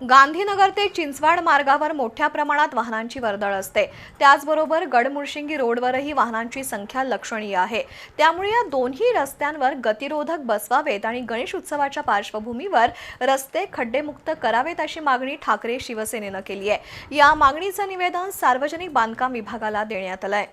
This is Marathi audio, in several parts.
गांधीनगर ते चिंचवाड मार्गावर मोठ्या प्रमाणात वाहनांची वर्दळ असते. त्याचबरोबर गडमुळशिंगी रोडवरही वाहनांची संख्या लक्षणीय आहे. त्यामुळे या दोन्ही रस्त्यांवर गतिरोधक बसवावेत आणि गणेश उत्सवाच्या पार्श्वभूमीवर रस्ते खड्डेमुक्त करावेत अशी मागणी ठाकरे शिवसेनेनं केली आहे. या मागणीचं निवेदन सार्वजनिक बांधकाम विभागाला देण्यात आलं आहे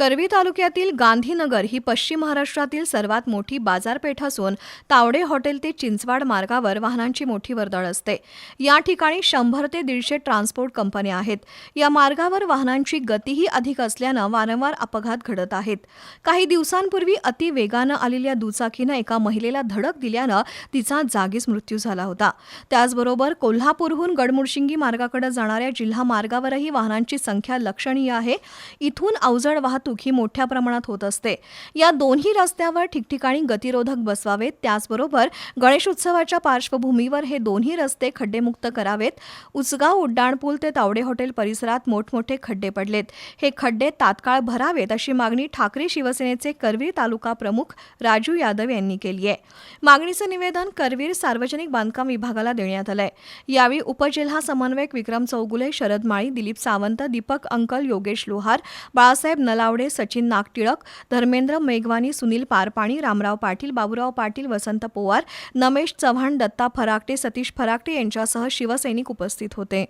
करवी तालुक्यातील गांधीनगर ही पश्चिम महाराष्ट्रातील सर्वात मोठी बाजारपेठ असून तावडे हॉटेल ते चिंचवाड मार्गावर वाहनांची मोठी वर्दळ असते. या ठिकाणी शंभर ते दीडशे ट्रान्सपोर्ट कंपन्या आहेत. या मार्गावर वाहनांची गतीही अधिक असल्यानं वारंवार अपघात घडत आहेत. काही दिवसांपूर्वी अति वेगानं आलेल्या दुचाकीनं एका महिलेला धडक दिल्यानं तिचा जागीच मृत्यू झाला होता. त्याचबरोबर कोल्हापूरहून गडमुडशिंगी मार्गाकडे जाणाऱ्या जिल्हा मार्गावरही वाहनांची संख्या लक्षणीय आहे. इथून अवजड वाहतूक ही मोठ्या प्रमाणात होत असते. या दोन्ही रस्त्यावर ठिकठिकाणी गतिरोधक बसवावेत. त्याचबरोबर गणेशोत्सवाच्या पार्श्वभूमीवर हे दोन्ही रस्ते खड्डेमुक्त करावेत. उचगाव उड्डाणपूल ते तावडे हॉटेल परिसरात मोठमोठे खड्डे पडलेत. हे खड्डे तात्काळ भरावेत अशी मागणी ठाकरे शिवसेनेचे करवीर तालुका प्रमुख राजू यादव यांनी केली आहे. मागणीचं निवेदन करवीर सार्वजनिक बांधकाम विभागाला देण्यात आलंय. यावेळी उपजिल्हा समन्वयक विक्रम चौगुले शरद माळी दिलीप सावंत दीपक अंकल योगेश लोहार बाळासाहेब नलावडे सचिन नागटिळक धर्मेंद्र मेघवानी सुनील पारपाणी रामराव पाटील बाबुराव पाटील वसंत पोवार नमेश चव्हाण दत्ता फराकटे सतीश फराकटे यांच्यासह शिवसैनिक उपस्थित होते.